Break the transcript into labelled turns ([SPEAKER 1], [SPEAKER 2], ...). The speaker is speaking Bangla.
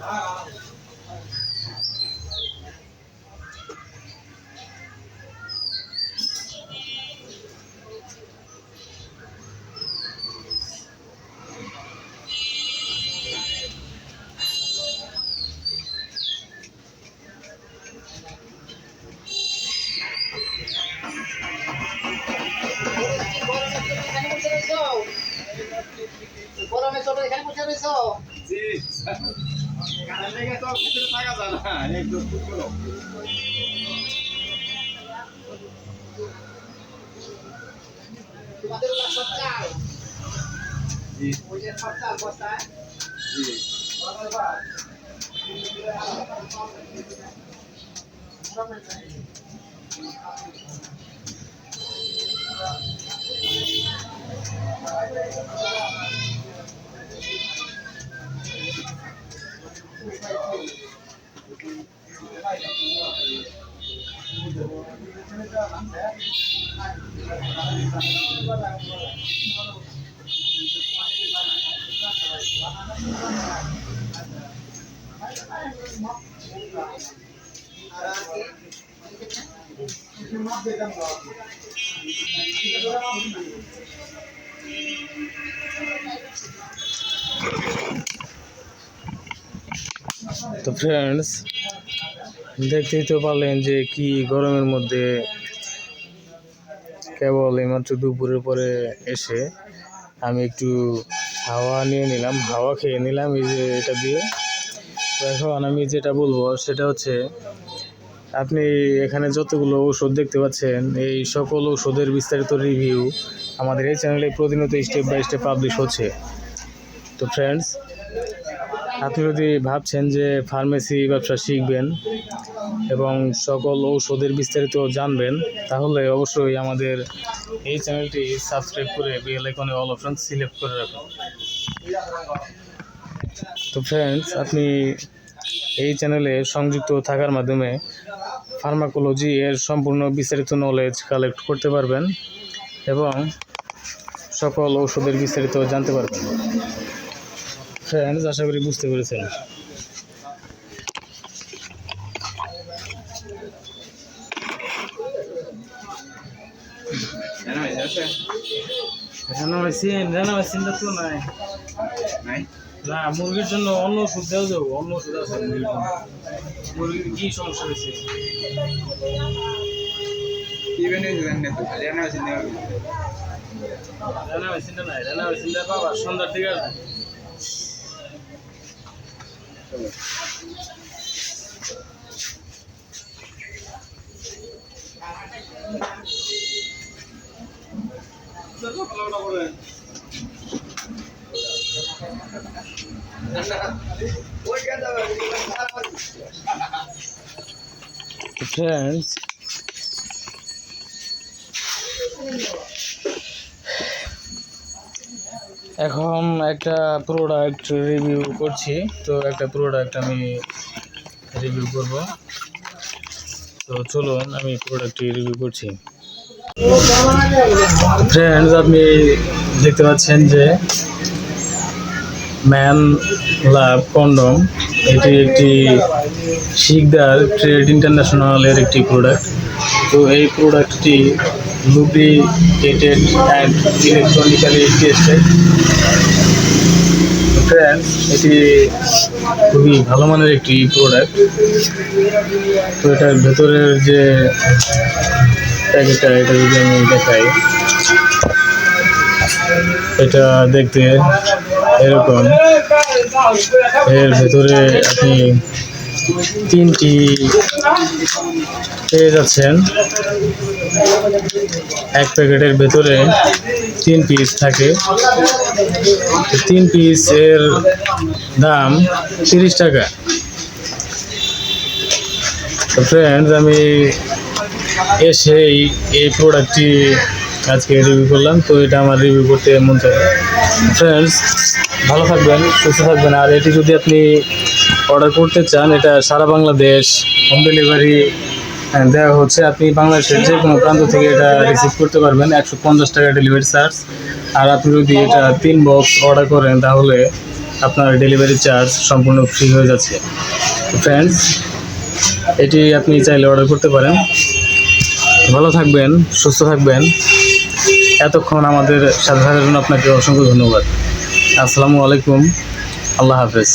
[SPEAKER 1] 아 এখানে বসে রয়েছো
[SPEAKER 2] জি কারেন্ট লেগে তো ভিতরে থাকা যায় না একদম খুব গরম
[SPEAKER 1] তোমাদের ওলা সব চাল
[SPEAKER 2] জি
[SPEAKER 1] ওই যে সব চাল বস্তায়
[SPEAKER 2] জি
[SPEAKER 3] তো ফ্রেন্ডস দেখতেই তো পারলেন যে কি গরমের মধ্যে কেবল এইমাত্র দুপুরের পরে এসে আমি একটু হাওয়া নিয়ে নিলাম, হাওয়া খেয়ে নিলাম এই যে এটা দিয়ে। তো এখন আমি যেটা বলব সেটা হচ্ছে, আপনি এখানে যতগুলো ওষুধ দেখতে পাচ্ছেন, এই সকল ওষুধের বিস্তারিত রিভিউ আমাদের এই চ্যানেলে প্রতিনিয়ত স্টেপ বাই স্টেপ পাবলিশ হচ্ছে। তো ফ্রেন্ডস আপনি যদি ভাবছেন যে ফার্মেসি ব্যবসা শিখবেন এবং সকল ঔষধের বিস্তারিত জানবেন, তাহলে অবশ্যই আমাদের এই চ্যানেলটি সাবস্ক্রাইব করে বেল আইকনে অল অপশন সিলেক্ট করে রাখুন। তো ফ্রেন্ডস আপনি এই চ্যানেলে সংযুক্ত থাকার মাধ্যমে ফার্মাকোলজি এর সম্পূর্ণ বিস্তারিত নলেজ কালেক্ট করতে পারবেন এবং সকল ঔষধের বিস্তারিত জানতে পারবেন। ফ্রেন্ডস আশা করি বুঝতে পেরেছেন। না মুরগির জন্য অন্য ওষুধ দেওয়া যাব অন্য ওষুধ আছে মুরগির কি সমস্যা হয়েছে? মেশিনটা নাই মেশিনটা সন্ধ্যার দিকে আসবে। ফ্রেন্ডস এখন একটা প্রোডাক্ট রিভিউ করছি। তো একটা প্রোডাক্ট আমি রিভিউ করব। তো চলুন, আমি প্রোডাক্টটি রিভিউ করছি। ফ্রেন্ডস আপনি দেখতে পাচ্ছেন যে ম্যান লাভ কন্ডম এটি একটি শিকদার ট্রেড ইন্টারন্যাশনালের একটি প্রোডাক্ট তো এই প্রোডাক্টটি lubricated and electronically tested. Friends এটি খুবই ভালো মানের একটি প্রোডাক্ট তো এটার ভেতরের যে প্যাকেটটা, এটা যদি আমি দেখাই, এটা দেখতে এরকম। এর ভেতরে আপনি তিনটি পেয়ে যাচ্ছেন। এক প্যাকেটের ভেতরে তিন পিস থাকে। তিন পিস এর দাম তিরিশ টাকা। ফ্রেন্ডস আমি এসেই এই প্রোডাক্টটি আজকে রিভিউ করলাম। তো এটা আমার রিভিউ করতে মন চায়। ফ্রেন্ডস ভালো থাকবেন, সুস্থ থাকবেন। আর এটি যদি আপনি অর্ডার করতে চান, এটা সারা বাংলাদেশ হোম ডেলিভারি দেওয়া হচ্ছে। আপনি বাংলাদেশের যে কোনো প্রান্ত থেকে এটা রিসিভ করতে পারবেন। একশো পঞ্চাশ টাকা ডেলিভারি চার্জ আর আপনি যদি এটা তিন বক্স অর্ডার করেন, তাহলে আপনার ডেলিভারি চার্জ সম্পূর্ণ ফ্রি হয়ে যাচ্ছে। ফ্রেন্ডস এটি আপনি চাইলে অর্ডার করতে পারেন। ভালো থাকবেন, সুস্থ থাকবেন। এতক্ষণ আমাদের সাথে থাকার জন্য আপনাকে অসংখ্য ধন্যবাদ। আসসালামু আলাইকুম। আল্লাহ হাফেজ।